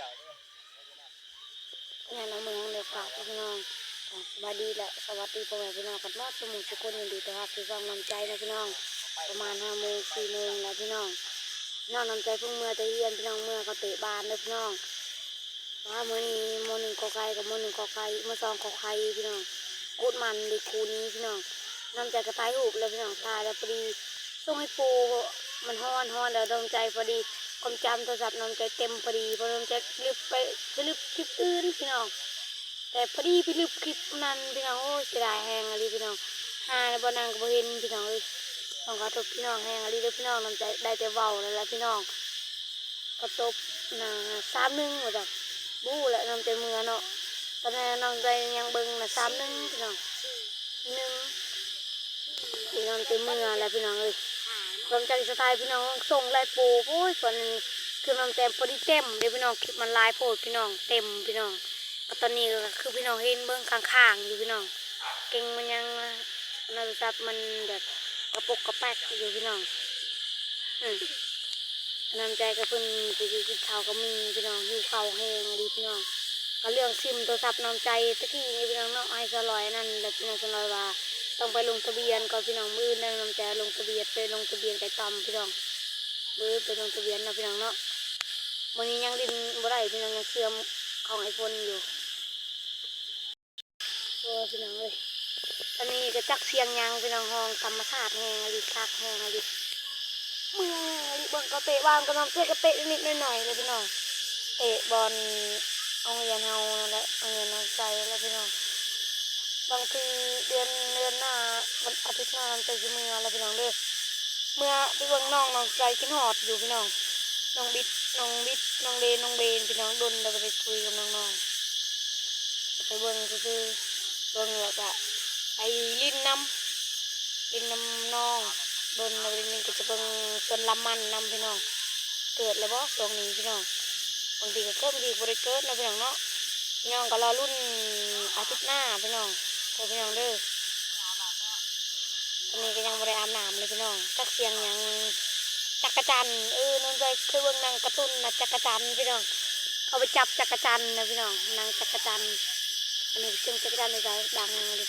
งานเอาเมืองเดียวกับพี่น้องอะสวัสดีและสวัสดีพ่อแม่พี่น้องกันมอดสมุทรทุกคนยินดีต้อนรับที่ฟังนำใจนะพี่น้อง ประมาณห้าโมงสี่โมงแล้วพี่น้องน้องนำใจเพิ่งเมื่อตะเยียนพี่น้องเมื่อเขาเตะบานเลยพี่น้องว่ามื่อนี้โมหนึ่งกอไก่กับโมหนึ่งกอไก่โมสองกอไข่พี่น้องกูดมันดีคูนี้พี่น้องนำใจกระต่ายหูบแล้วพี่น้องตายแล้วพอดีส่งให้ปูมันฮ้อนฮ้อนแล้วดวงใจพอดี ความจำโทรศัพท์นำใจเต็มพอดีพอดวงใจลืมไปไปลืมคลิปอื่นพี่น้อง แต่พอดีพี่ลืมคลิปนั้นพี่น้องโอ้ยเสียดายแหงอะไรพี่น้องหาแล้วบ่นางก็บ่เห็นพี่น้องเอ้ยต้องขอโทษพี่น้องแหงอะไรเด้อพี่น้องนำใจได้แต่เว้าแล้วล่ะพี่น้องก็ตบน่ะสามหนึ่งว่าจักบู้แหละนำใจเมือเนาะตอนนั้นนำใจยังเบิ่งน่ะสามหนึ่งพี่น้องหนึ่งพี่น้องใจเมือแล้วพี่น้องเอ้ย นำใจสไตล์พี่น้องส่งลายปูโอ้ยฝนคือน้ำใจพอดีเต็มเดี๋ยวพี่น้องคลิปมันลายโพดพี่น้องเต็มพี่น้องตอนนี้ก็คือพี่น้องเห็นเบื้องข้างๆอยู่พี่น้อง เก่งมันยังโทรศัพท์มันแบบกระปกกระแปกอยู่พี่น้องอน้ำใจกับเพิ่นไปกินข้าวก็มีพี่น้องหิวข้าวแห้งดีพี่น้องก็เรื่องซิมโทรศัพท์น้ำใจตะกี้นี่พี่น้องเนาะไอ้สลอยนั่นแหละพี่น้องสลอยว่า ต้องไปลงทะเบียนก่อนพี่น้องมือนั่นน้ำใจลงทะเบียนไปลงทะเบียนไปตำพี่น้องมือไปลงทะเบียนนะพี่น้องเนาะวันนี้ยังดินบ่ได้พี่น้องยังเสื่อมของไอโฟนอยู่โอ้พี่น้องเลยตอนนี้ก็จักเสียงยางพี่น้องห้องธรรมชาติแหงอะไรคักแหงอะไรเมืออรเบิ่งก็เตะบ้านก็น้องเตะก็เตะนิดหน่อยเลยพี่น้องเตะบอลโรงเรียนเฮานั่นแหละโรงเรียนน้องใจแล้วพี่น้อง บางทีเดือนเดือนหน้าวันอาทิตย์หน้าน้องใจจะเมื่อแล้วพี่น้องเด้อเมื่อไปเบิ่งน้องน้องใจกินหอดอยู่พี่น้องน้องบิดน้องบิดน้องเลนน้องเบนพี่น้องดนเราไปคุยกับน้องๆไปเบิ่งซื่อเบิ่งแล้วก็ไปลิ้นน้ำลิ้นน้ำน้องโดนเราลิ้นก็จะเบิ่งส่วนลำมันน้ำพี่น้อง เกิดแล้วบ่ตรงนี้พี่น้องบางทีก็เกิดบางทีก็บ่ได้เกิดนะพี่น้องเนาะพี่น้องก็รอรุ่นอาทิตย์หน้าพี่น้อง โอ้พี่น้องเด้อตอนนี้ก็ยังบ่ได้อาบน้ำเลยพี่น้องจักเสียงยังจักรจันเออนนใจเคยเบิ่งนางกร์ตูนนะจักรจันพี่น้องเขาไปจับจักรจันนะพี่น้องนางจักรจันอันนี้ซึ่งจักรยานในใจดังเลย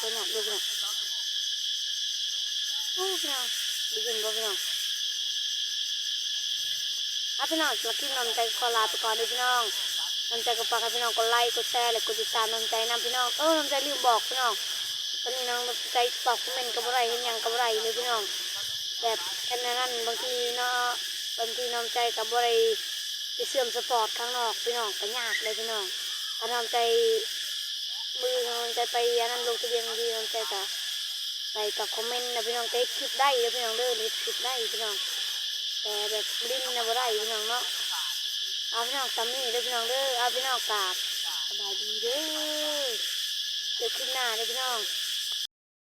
ตัวหนักดูนักโอ้พี่น้องดีจริงบ่พี่น้องอะพี่น้องสำหรับคลิปน้องใจขอลาไปก่อนเด้อพี่น้อง น้องใจก็ฝากให้พี่น้องกดไลค์กดแชร์และกดติดตามน้องใจนำพี่น้องเออน้องใจลืมบอกพี่น้องตอนนี้น้องใจตอบคอมเมนต์กับอะไรเห็นยังกับอะไรเลยพี่น้อง แบบแค่นั้นบางทีเนาะบางทีน้องใจกับอะไรไปเสื่อมสปอร์ตข้างนอกพี่น้องก็ยากเลยพี่น้องถ้าทำใจมือทำใจไปอันนั้นลงทะเบียนดีทำใจก็ใส่กับคอมเมนต์นะพี่น้องเต้คลิปได้เลยพี่น้องเด้อคลิปได้พี่น้องแต่แบบลิ้นนะบ่ได้พี่น้องเนาะ เอาพี่น้องซัมมี่เด้อพี่น้องเด้อเอาพี่น้องกราบสบายดีเด้อเจอคลิปหน้าเด้อพี่น้อง